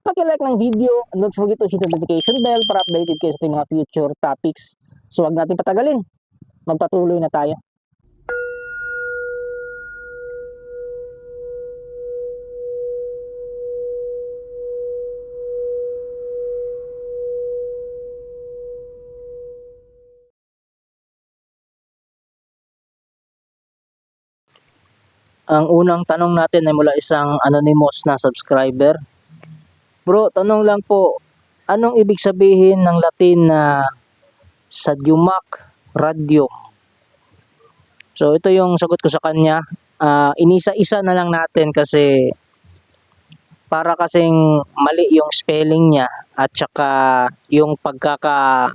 paki-like ng video don't forget to hit the notification bell para updated kayo sa mga future topics. So wag natin patagalin. Magpatuloy na tayo. Ang unang tanong natin ay mula isang anonymous na subscriber. Bro, tanong lang po, anong ibig sabihin ng Latin na sadyumak radium? So ito yung sagot ko sa kanya. Ah, inisa-isa na lang natin kasi para kasing mali yung spelling niya at saka yung pagkaka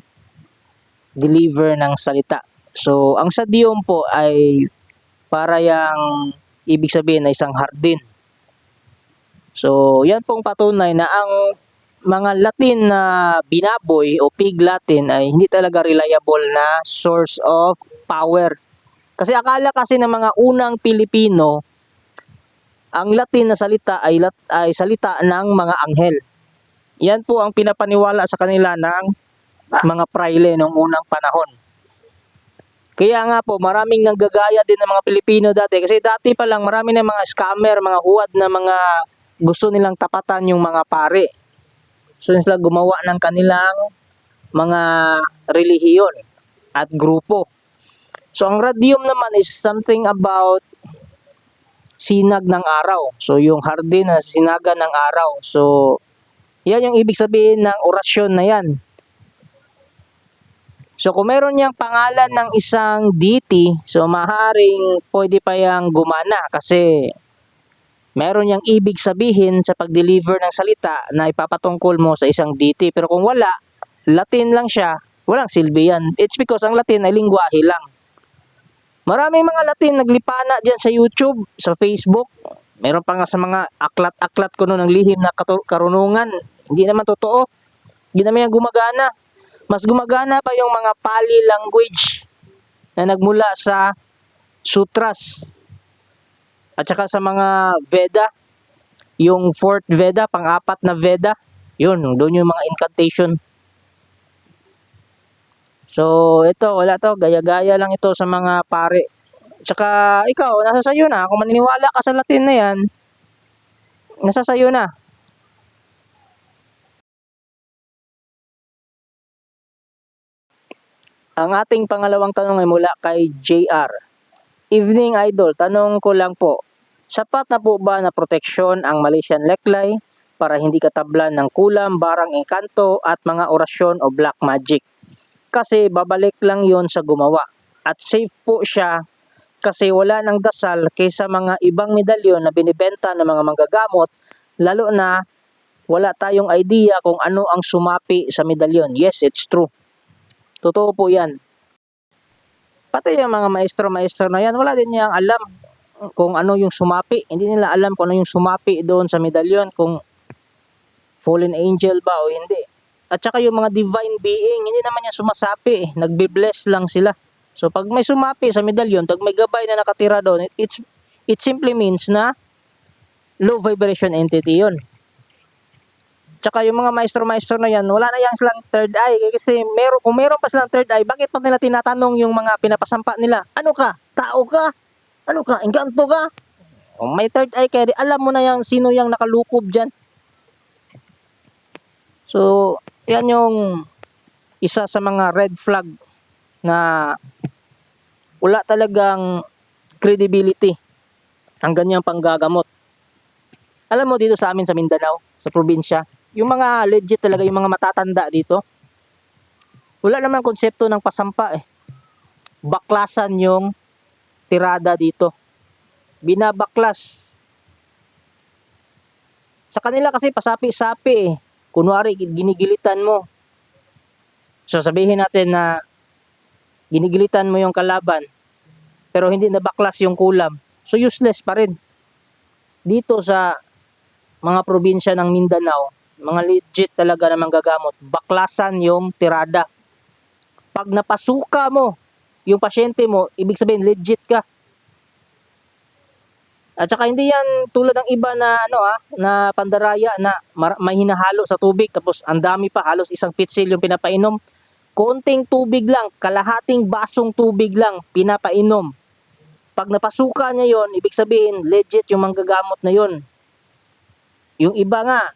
deliver ng salita. So ang sadyum po ay para yung ibig sabihin na isang hardin. So, yan pong patunay na ang mga Latin na binaboy o pig Latin ay hindi talaga reliable na source of power. Kasi akala kasi ng mga unang Pilipino, ang Latin na salita ay, lat, ay salita ng mga anghel. Yan po ang pinapaniwala sa kanila ng mga praile noong unang panahon. Kaya nga po, maraming nanggagaya din ng mga Pilipino dati. Kasi dati pa lang, marami na mga scammer, mga huwad na mga gusto nilang tapatan yung mga pare. So, sila gumawa ng kanilang mga relihiyon at grupo. So, ang radium naman is something about sinag ng araw. So, yung hardin na sinaga ng araw. So, yan yung ibig sabihin ng orasyon na yan. So kung meron niyang pangalan ng isang deity, so maaaring pwede pa yang gumana kasi meron niyang ibig sabihin sa pag-deliver ng salita na ipapatungkol mo sa isang deity. Pero kung wala, Latin lang siya, walang silbi yan. It's because ang Latin ay lingwahe lang. Maraming mga Latin naglipana dyan sa YouTube, sa Facebook. Meron pa nga sa mga aklat-aklat ko noon ng lihim na karunungan. Hindi naman totoo. Hindi naman yan gumagana mas gumagana pa yung mga Pali language na nagmula sa sutras at saka sa mga Veda yung fourth Veda, pang-apat na Veda yun, doon yung mga incantation. So ito, wala to, gaya-gaya lang ito sa mga pare. Tsaka ikaw, nasa sayo na. Kung maniniwala ka sa Latin na yan nasa sayo na. Ang ating pangalawang tanong ay mula kay JR. Evening Idol, tanong ko lang po, sapat na po ba na proteksyon ang Malaysian Leklay para hindi katablan ng kulam, barang engkanto at mga orasyon o black magic? Kasi babalik lang yon sa gumawa. At safe po siya kasi wala ng dasal kaysa mga ibang medalyon na binibenta ng mga manggagamot lalo na wala tayong idea kung ano ang sumapi sa medalyon. Yes, it's true. Totoo po yan. Pati yung mga maestro-maestro na yan, wala din niyang alam kung ano yung sumapi. Hindi nila alam kung ano yung sumapi doon sa medalyon, kung fallen angel ba o hindi. At saka yung mga divine being, hindi naman yan sumasapi. Eh. Nagbe-bless lang sila. So pag may sumapi sa medalyon, pag may gabay na nakatira doon, it, it's, it simply means na low vibration entity yon. Tsaka yung mga maestro-maestro na yan, wala na yan silang third eye. Kasi meron, kung meron pa silang third eye, bakit pag nila tinatanong yung mga pinapasampa nila, ano ka? Tao ka? Ano ka? Engkanto ka? Kung may third eye kaya alam mo na yan sino yung nakalukob dyan. So, yan yung isa sa mga red flag na wala talagang credibility ang ganyang panggagamot. Alam mo dito sa amin sa Mindanao, sa probinsya, yung mga legit talaga, yung mga matatanda dito, wala naman konsepto ng pasampa eh. Baklasan yung tirada dito. Binabaklas. Sa kanila kasi pasapi-sapi eh. Kunwari, ginigilitan mo. So sabihin natin na ginigilitan mo yung kalaban pero hindi nabaklas yung kulam. So useless pa rin. Dito sa mga probinsya ng Mindanao, mga legit talaga na manggagamot, baklasan yung tirada. Pag napasuka mo yung pasyente mo, ibig sabihin legit ka. At saka hindi yan tulad ng iba na ano ah, na pandaraya na may hinahalo sa tubig tapos ang dami pa halos isang pitsil yung pinapainom. Konting tubig lang, kalahating basong tubig lang pinapainom. Pag napasuka niya yon, ibig sabihin legit yung manggagamot na yon. Yung iba nga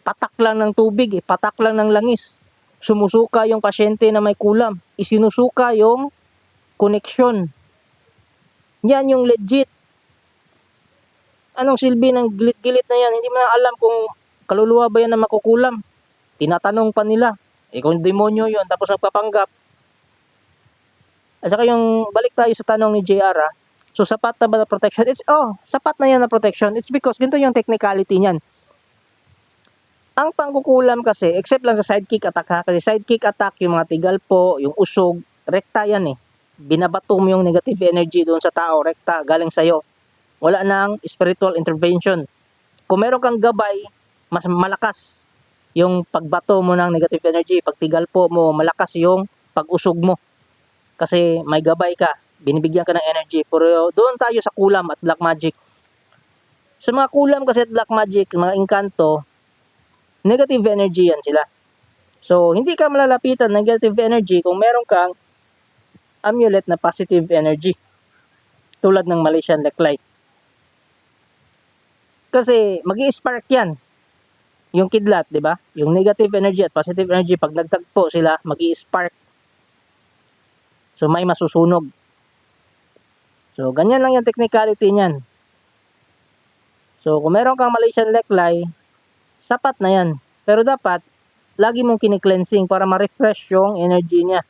patak lang ng tubig, eh, patak lang ng langis. Sumusuka yung pasyente na may kulam, isinusuka yung koneksyon. Yan yung legit anong silbi ng gilit-gilit na yan? Hindi mo na alam kung kaluluwa ba yan na makukulam. Tinatanong pa nila. Eh kung demonyo yon tapos nagpapanggap. At saka yung balik tayo sa tanong ni JR ah. So sapat na ba na protection? It's, oh, sapat na yan na protection. It's because ganito yung technicality niyan. Ang pangkukulam kasi, except lang sa sidekick attack ha, kasi sidekick attack, yung mga tigalpo, yung usog, rekta yan eh. Binabato mo yung negative energy doon sa tao, rekta, galing sa'yo wala nang spiritual intervention. Kung meron kang gabay, mas malakas yung pagbato mo ng negative energy. Pagtigal po mo, malakas yung pag-usog mo. Kasi may gabay ka, binibigyan ka ng energy. Pero doon tayo sa kulam at black magic. Sa mga kulam kasi at black magic, mga inkanto, negative energy yan sila. So, hindi ka malalapitan ng negative energy kung meron kang amulet na positive energy. Tulad ng Malaysian Light. Kasi mag spark yan. Yung kidlat, di ba? Yung negative energy at positive energy, pag nagtagpo sila, mag spark So may masusunog. So ganyan lang yung technicality niyan. So kung meron kang Malaysian leklay, sapat na yan. Pero dapat, lagi mong kini-cleansing para ma-refresh yung energy niya.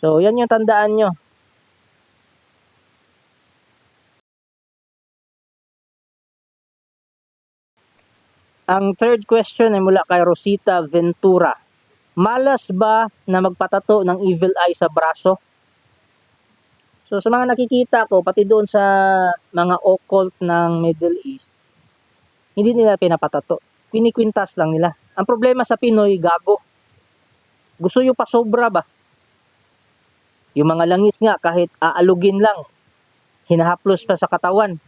So yan yung tandaan nyo. Ang third question ay mula kay Rosita Ventura. Malas ba na magpatato ng evil eye sa braso? So sa mga nakikita ko, pati doon sa mga occult ng Middle East, hindi nila pinapatato. Kinikwintas lang nila. Ang problema sa Pinoy, gago. Gusto yung pasobra ba? Yung mga langis nga, kahit aalugin lang, hinahaplos pa sa katawan.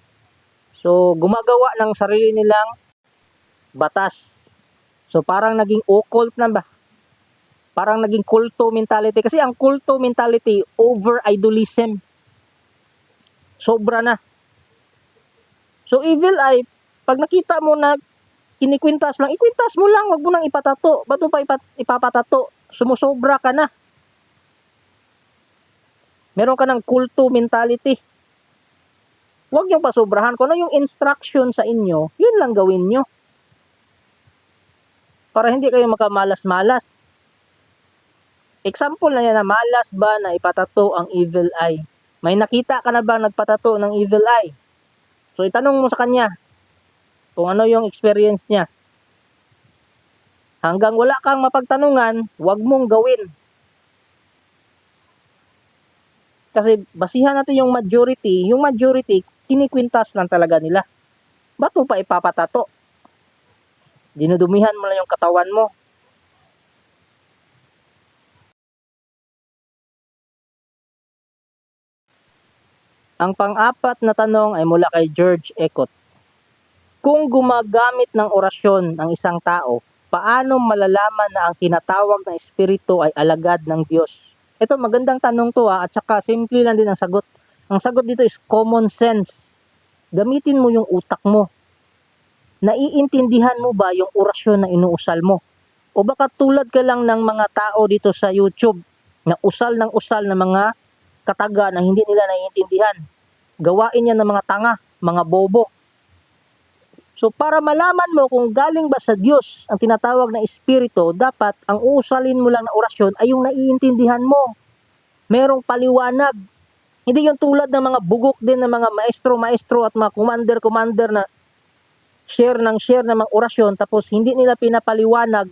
So, gumagawa ng sarili nilang batas. So parang naging occult na ba? Parang naging kulto mentality. Kasi ang kulto mentality, over idolism. Sobra na. So evil ay, pag nakita mo na kinikwintas lang, ikwintas mo lang, wag mo nang ipatato. Ba't mo pa ipat, ipapatato? Sumusobra ka na. Meron ka ng kulto mentality. Huwag yung pasobrahan. Kung ano yung instruction sa inyo, yun lang gawin nyo para hindi kayo makamalas-malas. Example na yan na malas ba na ipatato ang evil eye? May nakita ka na ba nagpatato ng evil eye? So itanong mo sa kanya kung ano yung experience niya. Hanggang wala kang mapagtanungan, huwag mong gawin. Kasi basihan natin yung majority, yung majority, kinikwintas lang talaga nila. Ba't mo pa ipapatato? dinudumihan mo lang yung katawan mo. Ang pang-apat na tanong ay mula kay George Ekot. Kung gumagamit ng orasyon ang isang tao, paano malalaman na ang tinatawag na espiritu ay alagad ng Diyos? Ito magandang tanong to ha, at saka simple lang din ang sagot. Ang sagot dito is common sense. Gamitin mo yung utak mo naiintindihan mo ba yung orasyon na inuusal mo? O baka tulad ka lang ng mga tao dito sa YouTube na usal ng usal ng mga kataga na hindi nila naiintindihan. Gawain yan ng mga tanga, mga bobo. So para malaman mo kung galing ba sa Diyos ang tinatawag na espiritu, dapat ang usalin mo lang na orasyon ay yung naiintindihan mo. Merong paliwanag. Hindi yung tulad ng mga bugok din ng mga maestro-maestro at mga commander-commander na share ng share ng mga orasyon tapos hindi nila pinapaliwanag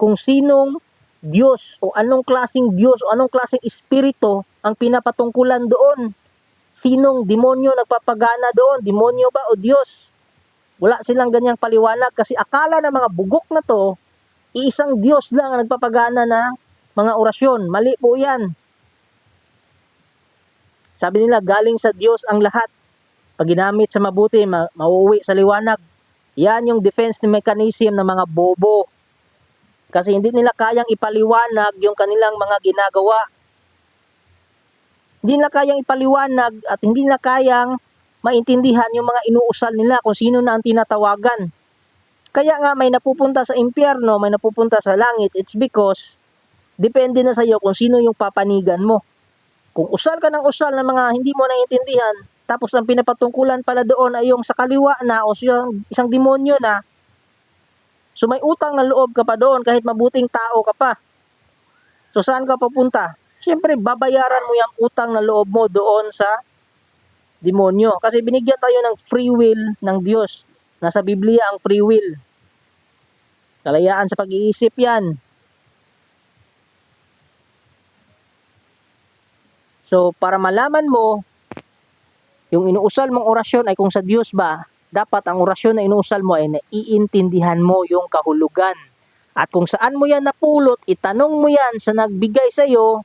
kung sinong Diyos o anong klasing Diyos o anong klasing espiritu ang pinapatungkulan doon. Sinong demonyo nagpapagana doon? Demonyo ba o Diyos? Wala silang ganyang paliwanag kasi akala ng mga bugok na to, iisang Diyos lang ang nagpapagana ng mga orasyon. Mali po yan. Sabi nila, galing sa Diyos ang lahat. Pag ginamit sa mabuti, ma- mauuwi sa liwanag. Yan yung defense mechanism ng mga bobo. Kasi hindi nila kayang ipaliwanag yung kanilang mga ginagawa. Hindi nila kayang ipaliwanag at hindi nila kayang maintindihan yung mga inuusal nila kung sino na ang tinatawagan. Kaya nga may napupunta sa impyerno, may napupunta sa langit, it's because depende na sa iyo kung sino yung papanigan mo. Kung usal ka ng usal ng mga hindi mo naiintindihan, tapos ang pinapatungkulan pala doon ay yung sa kaliwa na o yung isang demonyo na, so may utang na loob ka pa doon kahit mabuting tao ka pa. So saan ka papunta? Siyempre, babayaran mo yung utang na loob mo doon sa demonyo. Kasi binigyan tayo ng free will ng Diyos. Nasa Biblia ang free will. Kalayaan sa pag-iisip yan. So, para malaman mo, yung inuusal mong orasyon ay kung sa Diyos ba, dapat ang orasyon na inuusal mo ay naiintindihan mo yung kahulugan. At kung saan mo yan napulot, itanong mo yan sa nagbigay sa iyo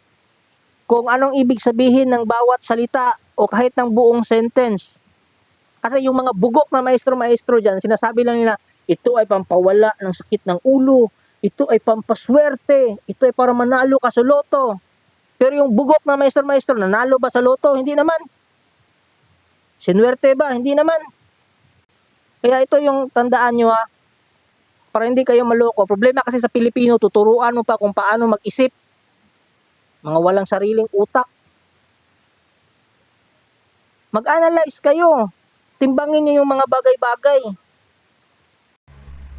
kung anong ibig sabihin ng bawat salita o kahit ng buong sentence. Kasi yung mga bugok na maestro-maestro dyan, sinasabi lang nila, ito ay pampawala ng sakit ng ulo, ito ay pampaswerte, ito ay para manalo ka sa loto. Pero yung bugok na maestro-maestro, nanalo ba sa loto? Hindi naman. Sinwerte ba? Hindi naman. Kaya ito yung tandaan nyo ha, para hindi kayo maloko. Problema kasi sa Pilipino, tuturuan mo pa kung paano mag-isip. Mga walang sariling utak. Mag-analyze kayo. Timbangin nyo yung mga bagay-bagay.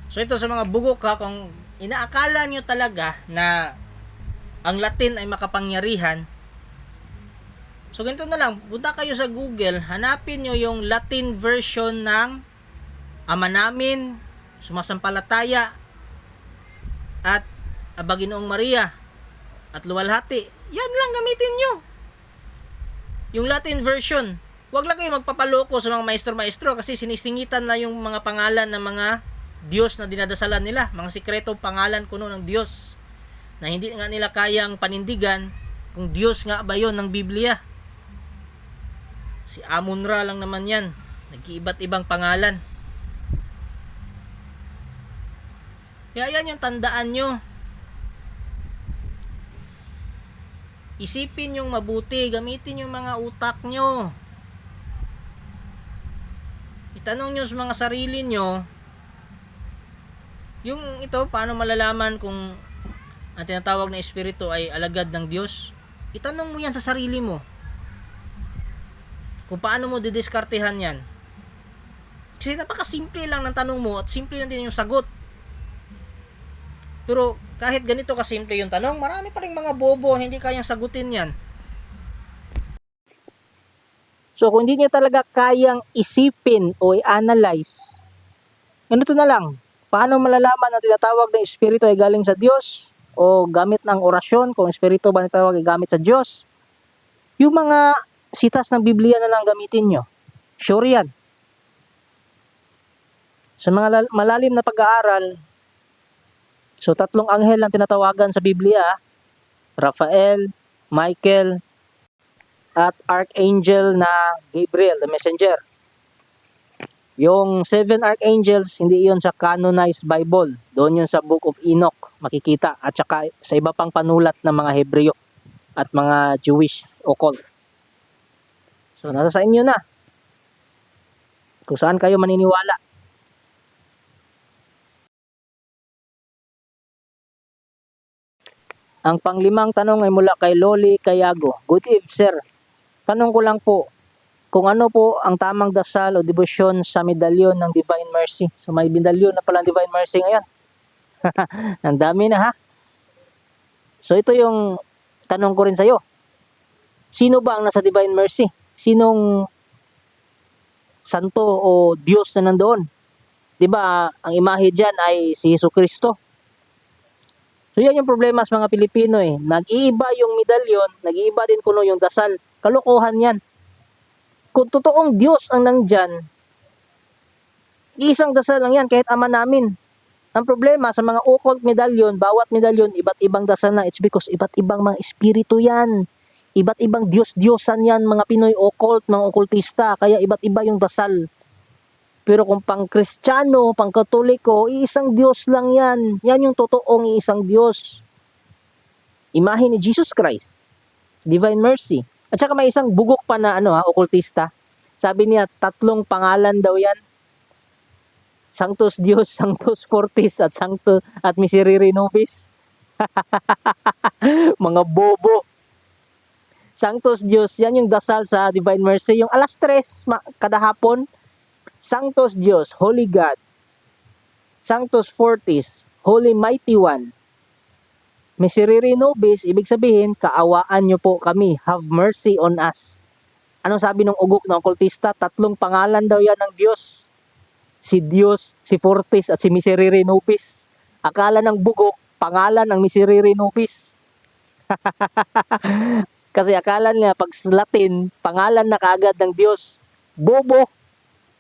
So ito sa mga bugok ha, kung inaakala nyo talaga na ang Latin ay makapangyarihan, so ganito na lang, punta kayo sa Google, hanapin nyo yung Latin version ng Ama namin, sumasampalataya, at Abaginoong Maria, at Luwalhati. Yan lang gamitin nyo. Yung Latin version. Huwag lang kayo magpapaloko sa mga maestro-maestro kasi sinisingitan na yung mga pangalan ng mga Diyos na dinadasalan nila. Mga sikretong pangalan kuno ng Diyos na hindi nga nila kayang panindigan kung Diyos nga ba yon ng Biblia. Si Amun-Ra lang naman yan. Nag-iiba't ibang pangalan. Kaya yan yung tandaan nyo. Isipin yung mabuti, gamitin yung mga utak nyo. Itanong nyo sa mga sarili nyo, yung ito, paano malalaman kung ang tinatawag na espiritu ay alagad ng Diyos? Itanong mo yan sa sarili mo. Kung paano mo didiskartehan yan. Kasi napakasimple lang ng tanong mo at simple lang din yung sagot. Pero kahit ganito kasimple yung tanong, marami pa rin mga bobo hindi kayang sagutin yan. So kung hindi niyo talaga kayang isipin o i-analyze, ganito na lang. Paano malalaman na tinatawag na espiritu ay galing sa Diyos o gamit ng orasyon kung espiritu ba tinatawag ay gamit sa Diyos? Yung mga sitas ng Biblia na lang gamitin nyo. Sure yan. Sa mga lal- malalim na pag-aaral, so tatlong anghel ang tinatawagan sa Biblia, Raphael, Michael, at Archangel na Gabriel, the messenger. Yung seven archangels, hindi yon sa canonized Bible. Doon yun sa Book of Enoch, makikita. At saka sa iba pang panulat ng mga Hebreo at mga Jewish occult. So, nasa sa inyo na. Kung saan kayo maniniwala. Ang panglimang tanong ay mula kay Loli Kayago. Good eve, sir. Tanong ko lang po, kung ano po ang tamang dasal o debosyon sa medalyon ng Divine Mercy. So may medalyon na pala Divine Mercy ngayon. ang dami na ha. So ito yung tanong ko rin sa'yo. Sino ba ang nasa Divine Mercy? Sinong santo o Diyos na nandoon? 'Di ba? Ang imahe diyan ay si Hesus Kristo. So yan yung problema sa mga Pilipino eh. Nag-iiba yung medalyon, nag-iiba din kuno yung dasal. Kalokohan yan. Kung totoong Diyos ang nandyan, isang dasal lang yan kahit ama namin. Ang problema sa mga occult medalyon, bawat medalyon, iba't ibang dasal na. It's because iba't ibang mga espiritu yan. Iba't ibang Diyos-Diyosan yan, mga Pinoy occult, mga okultista. Kaya iba't iba yung dasal. Pero kung pang Kristiyano, pang Katoliko, iisang Diyos lang yan. Yan yung totoong iisang Diyos. Imahe ni Jesus Christ. Divine Mercy. At saka may isang bugok pa na ano ha, okultista. Sabi niya, tatlong pangalan daw yan. Sanctus Dios, Sanctus Fortis, at Sanctus at Miserere Nobis. Mga bobo. Sanctus Dios, yan yung dasal sa Divine Mercy. Yung alas tres kada hapon, Sanctus Dios, Holy God. Sanctus Fortis, Holy Mighty One. Miserere Nobis, ibig sabihin, kaawaan nyo po kami. Have mercy on us. Anong sabi ng ugok ng okultista? Tatlong pangalan daw yan ng Diyos. Si Diyos, si Fortis, at si Miserere Nobis. Akala ng bugok, pangalan ng Miserere Nobis. Kasi akala nila pag Latin, pangalan na kaagad ng Diyos. Bobo.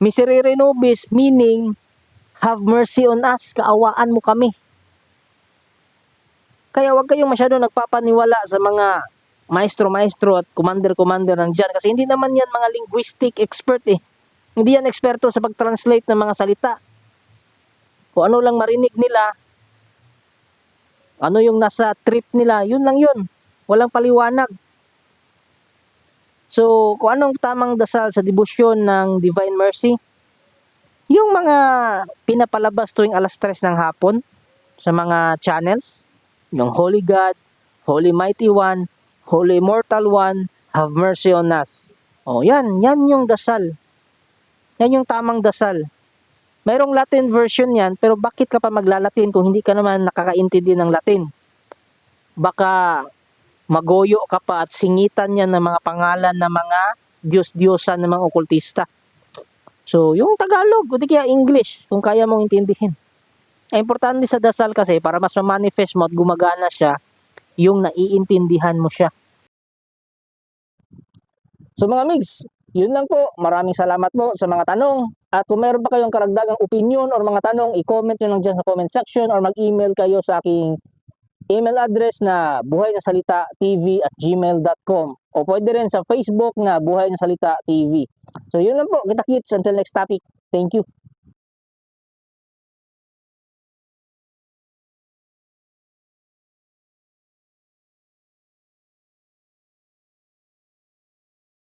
Miserere Nobis, meaning, have mercy on us, kaawaan mo kami. Kaya wag kayong masyado nagpapaniwala sa mga maestro-maestro at commander-commander ng dyan. Kasi hindi naman yan mga linguistic expert eh. Hindi yan eksperto sa pag-translate ng mga salita. Kung ano lang marinig nila, ano yung nasa trip nila, yun lang yun. Walang paliwanag. So, kung anong tamang dasal sa debosyon ng Divine Mercy, yung mga pinapalabas tuwing alas 3 ng hapon sa mga channels, yung Holy God, Holy Mighty One, Holy Immortal One, have mercy on us. O, yan, yan yung dasal. Yan yung tamang dasal. Mayroong Latin version yan, pero bakit ka pa maglalatin kung hindi ka naman nakakaintindi ng Latin? Baka magoyo ka pa at singitan yan ng mga pangalan ng mga Diyos-Diyosan ng mga okultista. So, yung Tagalog, o di kaya English, kung kaya mong intindihin. Ang importante sa dasal kasi, para mas ma-manifest mo at gumagana siya, yung naiintindihan mo siya. So mga migs, yun lang po. Maraming salamat po sa mga tanong. At kung meron pa kayong karagdagang opinion or mga tanong, i-comment nyo lang dyan sa comment section or mag-email kayo sa aking email address na buhay na salita tv at gmail.com o pwede rin sa Facebook na buhay na salita tv. So yun lang po. Kita kits until next topic. Thank you.